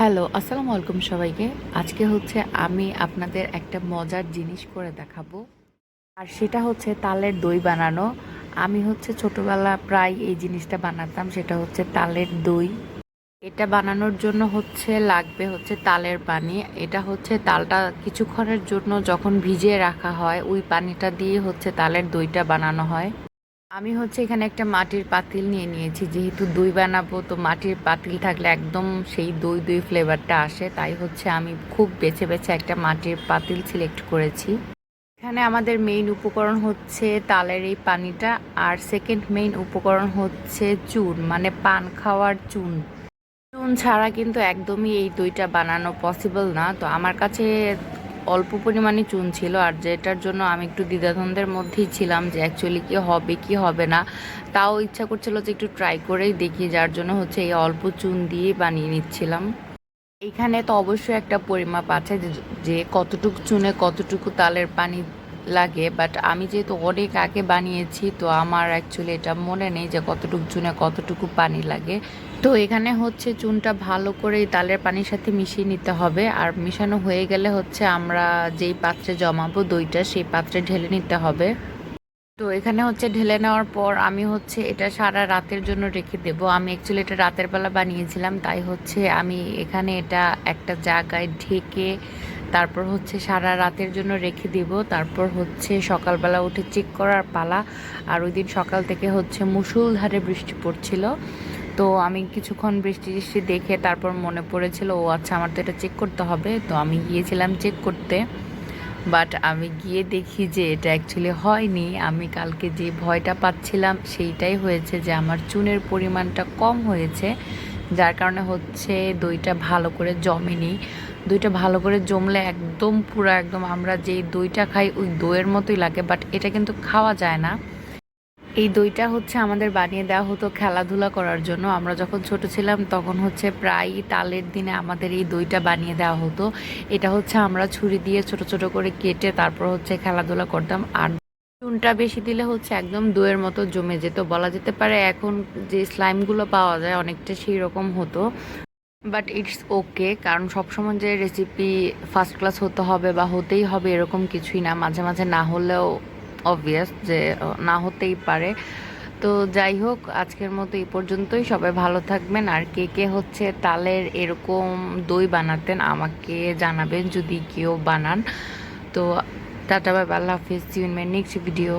Hello, আসসালামু আলাইকুম সবাইকে। আজকে হচ্ছে আমি আপনাদের একটা মজার জিনিস করে দেখাবো। আর সেটা হচ্ছে তালের দই বানানো। আমি হচ্ছে ছোটবেলা প্রায় এই জিনিসটা বানাতাম, সেটা হচ্ছে তালের দই। এটা বানানোর জন্য হচ্ছে লাগবে হচ্ছে তালের পানি। এটা হচ্ছে তালটা কিছুক্ষণের জন্য যখন ভিজিয়ে রাখা হয়, ওই পানিটা দিয়ে হচ্ছে তালের দইটা বানানো হয়। আমি হচ্ছে এখানে একটা মাটির পাতিল নিয়ে নিয়েছি। যেহেতু দই বানাবো, তো মাটির পাতিল থাকলে একদম সেই দই দই ফ্লেভারটা আসে। তাই হচ্ছে আমি খুব বেছে বেছে একটা মাটির পাতিল সিলেক্ট করেছি। এখানে আমাদের মেইন উপকরণ হচ্ছে তালের এই পানিটা। আর সেকেন্ড মেইন উপকরণ হচ্ছে চুন মানে পান খাওয়ার চুন চুন ছাড়া কিন্তু একদমই এই দইটা বানানো পসিবল না। তো আমার কাছে অল্প পরিমাণে চুন ছিল আর যেটার জন্য আমি একটু দ্বিধাদ্বন্দ্বের মধ্যেই ছিলাম যে অ্যাকচুয়ালি কি হবে কি হবে না। তাও ইচ্ছা করছিল যে একটু ট্রাই করেই দেখি, যার জন্য হচ্ছে এই অল্প চুন দিয়ে বানিয়ে নিচ্ছিলাম। এখানে তো অবশ্যই একটা পরিমাপ আছে যে কতটুকু চুনে কতটুকু তালের পানি লাগে বাট আমি যেহেতু অনেক আগে বানিয়েছি, তো আমার অ্যাকচুয়ালি এটা মনে নেই যে কতটুকু চুনে কতটুকু পানি লাগে। তো এখানে হচ্ছে চুনটা ভালো করে তালের পানির সাথে মিশিয়ে নিতে হবে, আর মিশানো হয়ে গেলে হচ্ছে আমরা যেই পাত্রে জমাবো দইটা, সেই পাত্রে ঢেলে নিতে হবে। তো এখানে হচ্ছে ঢেলে নেওয়ার পর আমি হচ্ছে এটা সারা রাতের জন্য রেখে দেব। আমি অ্যাকচুয়ালি এটা রাতের বেলা বানিয়েছিলাম, তাই হচ্ছে আমি এখানে এটা একটা জায়গায় ঢেকে তারপর হচ্ছে সারা রাতের জন্য রেখে দিব। তারপর হচ্ছে সকালবেলা উঠে চেক করার পালা। আর ওই দিন সকাল থেকে হচ্ছে মুষলধারে বৃষ্টি পড়ছিল। তো আমি কিছুক্ষণ বৃষ্টি টিষ্টি দেখে তারপর মনে পড়েছিল, ও আচ্ছা আমার তো এটা চেক করতে হবে। তো আমি গিয়েছিলাম চেক করতে। বাট আমি গিয়ে দেখি যে এটা অ্যাকচুয়ালি হয়নি। আমি কালকে যে ভয়টা পাচ্ছিলাম, সেইটাই হয়েছে যে আমার চুনের পরিমাণটা কম হয়েছে। যার কারণে হচ্ছে দইটা ভালো করে জমেনি। দইটা ভালো করে জমলে একদম পুরো একদম আমরা যেই দইটা খাই ওই দইয়ের মতোই লাগে বাট এটা কিন্তু খাওয়া যায় না। এই দইটা হচ্ছে আমাদের বানিয়ে দেওয়া হতো খেলাধুলা করার জন্য। আমরা যখন ছোট ছিলাম তখন হচ্ছে প্রায় তালের দিনে আমাদের এই দইটা বানিয়ে দেওয়া হতো। এটা হচ্ছে আমরা ছুরি দিয়ে ছোট ছোট করে কেটে তারপর হচ্ছে খেলাধুলা করতাম। আর চুনটা বেশি দিলে হচ্ছে একদম দইয়ের মতো জমে যেত। বলা যেতে পারে এখন যে স্লাইমগুলো পাওয়া যায় অনেকটা সেই রকম হতো। বাট ইটস ওকে, কারণ সবসময় যে রেসিপি ফার্স্ট ক্লাস হতে হবে বা হতেই হবে এরকম কিছুই না। মাঝে মাঝে না হলেও অবভিয়াস যে না হতেই পারে। তো যাই হোক, আজকের মতো এই পর্যন্তই। সবাই ভালো থাকবেন। আর কে কে হচ্ছে তালের এরকম দই বানাতেন আমাকে জানাবেন যদি কেউ বানান। তো টাটা, বাই আল্লাহ হাফিজ। You in my next video